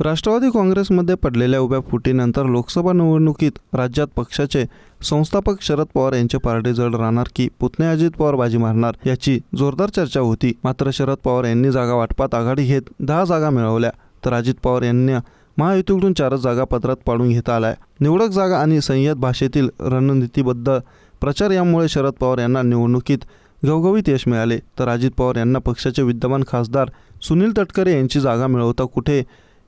राष्ट्रवादी काँग्रेसमध्ये पडलेल्या उभ्या फुटीनंतर लोकसभा निवडणुकीत राज्यात पक्षाचे संस्थापक शरद पवार यांचे पारडे जड राहणार की पुतणे अजित पवार बाजी मारणार याची जोरदार चर्चा होती. मात्र शरद पवार यांनी जागा वाटपात आघाडी घेत दहा जागा मिळवल्या. तर अजित पवार यांना महायुतीकडून चारच जागा पत्रात पाडून घेता आल्या. निवडक जागा आणि संयत भाषेतील रणनीतीबद्ध प्रचार यामुळे शरद पवार यांना निवडणुकीत घवघवीत यश मिळाले. तर अजित पवार यांना पक्षाचे विद्यमान खासदार सुनील तटकरे यांची जागा मिळवता कुठे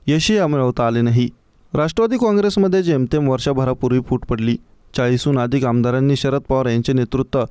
यशही मिळवता आले नाही. राष्ट्रवादी काँग्रेसमध्ये जेमतेम वर्षभरापूर्वी फूट पडली. चाळीसहून अधिक आमदारांनी शरद पवार यांचे नेतृत्व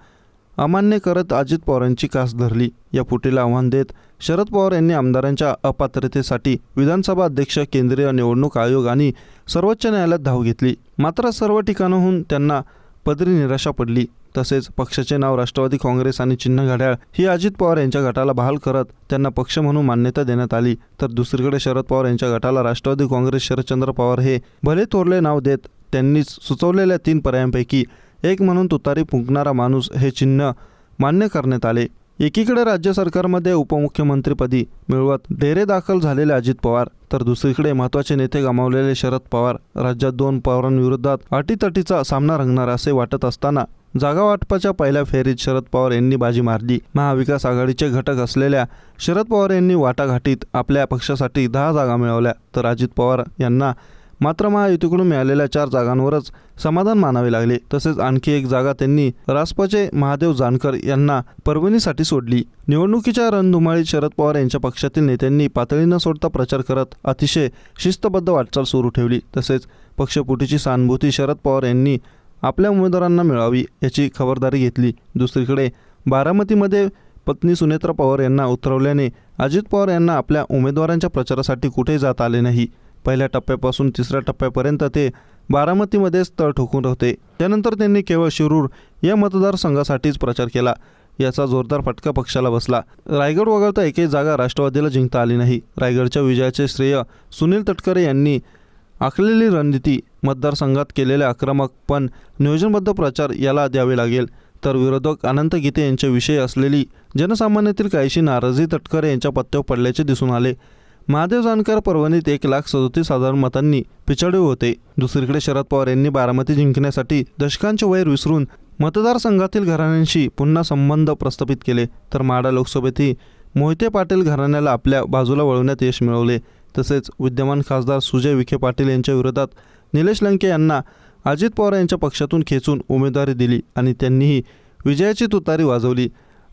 अमान्य करत अजित पवारांची कास धरली. या फुटीला आव्हान देत शरद पवार यांनी आमदारांच्या अपात्रतेसाठी विधानसभा अध्यक्ष केंद्रीय निवडणूक आयोग आणि सर्वोच्च न्यायालयात धाव घेतली. मात्र सर्व ठिकाणाहून त्यांना पदरी निराशा पडली. तसेच पक्षाचे नाव राष्ट्रवादी काँग्रेस आणि चिन्ह घड्याळ ही अजित पवार यांच्या गटाला बहाल करत त्यांना पक्ष म्हणून मान्यता देण्यात आली. तर दुसरीकडे शरद पवार यांच्या गटाला राष्ट्रवादी काँग्रेस शरदचंद्र पवार हे भले थोरले नाव देत त्यांनीच सुचवलेल्या तीन पर्यायांपैकी एक म्हणून तुतारी फुंकणारा माणूस हे चिन्ह मान्य करण्यात आले. एकीकडे राज्य सरकारमध्ये उपमुख्यमंत्रीपदी मिळवत डेरे दाखल झालेले अजित पवार तर दुसरीकडे महत्त्वाचे नेते गमावलेले शरद पवार राज्यात दोन पवारांविरोधात अटीतटीचा सामना रंगणार असे वाटत असताना जागा वाटपाच्या पहिल्या फेरीत शरद पवार यांनी बाजी मारली. महाविकास आघाडीचे घटक असलेल्या शरद पवार यांनी वाटाघाटीत आपल्या पक्षासाठी दहा जागा मिळवल्या. तर अजित पवार यांना मात्र महायुतीकडून मिळालेल्या चार जागांवरच समाधान मानावे लागले. तसेच आणखी एक जागा त्यांनी रासपाचे महादेव जानकर यांना परभणीसाठी सोडली. निवडणुकीच्या रणधुमाळीत शरद पवार यांच्या पक्षातील नेत्यांनी पातळी न सोडता प्रचार करत अतिशय शिस्तबद्ध वाटचाल सुरू ठेवली. तसेच पक्षपुटीची सहानुभूती शरद पवार यांनी आपल्या उमेदवारांना मिळावी याची खबरदारी घेतली. दुसरीकडे बारामतीमध्ये पत्नी सुनेत्रा पवार यांना उतरवल्याने अजित पवार यांना आपल्या उमेदवारांच्या प्रचारासाठी कुठे जात आले नाही. पहिल्या टप्प्यापासून तिसऱ्या टप्प्यापर्यंत ते बारामतीमध्येच तळ ठोकून होते. त्यानंतर त्यांनी केवळ शिरूर या मतदारसंघासाठीच प्रचार केला. याचा जोरदार फटका पक्षाला बसला. रायगड वगळता एकही जागा राष्ट्रवादीला जिंकता आली नाही. रायगडच्या विजयाचे श्रेय सुनील तटकरे यांनी आखलेली रणनीती मतदारसंघात केलेले आक्रमक पण नियोजनबद्ध प्रचार याला द्यावे लागेल. तर विरोधक अनंत गीते यांच्याविषयी असलेली जनसामान्यातील काहीशी नाराजी तटकरे यांच्या पत्त्यावर पडल्याचे दिसून आले. महादेव जानकर परभणीत एक लाख सदोतीस हजार मतांनी पिछाडे होते. दुसरीकडे शरद पवार यांनी बारामती जिंकण्यासाठी दशकांचे वैर विसरून मतदारसंघातील घराण्यांशी पुन्हा संबंध प्रस्थापित केले. तर माडा लोकसभेतही मोहिते पाटील घराण्याला आपल्या बाजूला वळवण्यात यश मिळवले. तसेच विद्यमान खासदार सुजय विखे पाटील यांच्या विरोधात निलेश लंके यांना अजित पवार यांच्या पक्षातून खेचून उमेदवारी दिली आणि त्यांनीही विजयाची तुतारी वाजवली.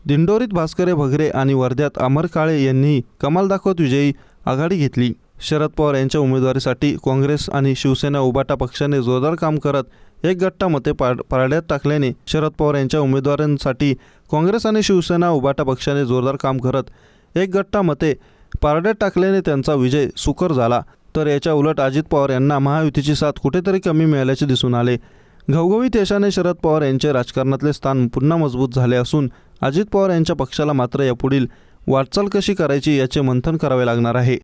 दिंडोरीत भास्करे भगरे आणि वर्ध्यात अमर काळे यांनीही कमाल दाखवत विजयी आघाडी घेतली. शरद पवार यांच्या उमेदवारीसाठी काँग्रेस आणि शिवसेना उबाटा पक्षाने जोरदार काम करत एक गट्टा मते पाड पारड्यात टाकल्याने शरद पवार यांच्या उमेदवारांसाठी काँग्रेस आणि शिवसेना उबाटा पक्षाने जोरदार काम करत एक गट्टा मते पारड्यात टाकल्याने त्यांचा विजय सुकर झाला. तर याच्या उलट अजित पवार यांना महायुतीची साथ कुठेतरी कमी मिळाल्याचे दिसून आले. घवघवीत यशाने शरद पवार यांचे राजकारणातले स्थान पुन्हा मजबूत झाले असून अजित पवार यांच्या पक्षाला मात्र यापुढील वाटचाल कशी करायची याचे मंथन करावे लागणार आहे.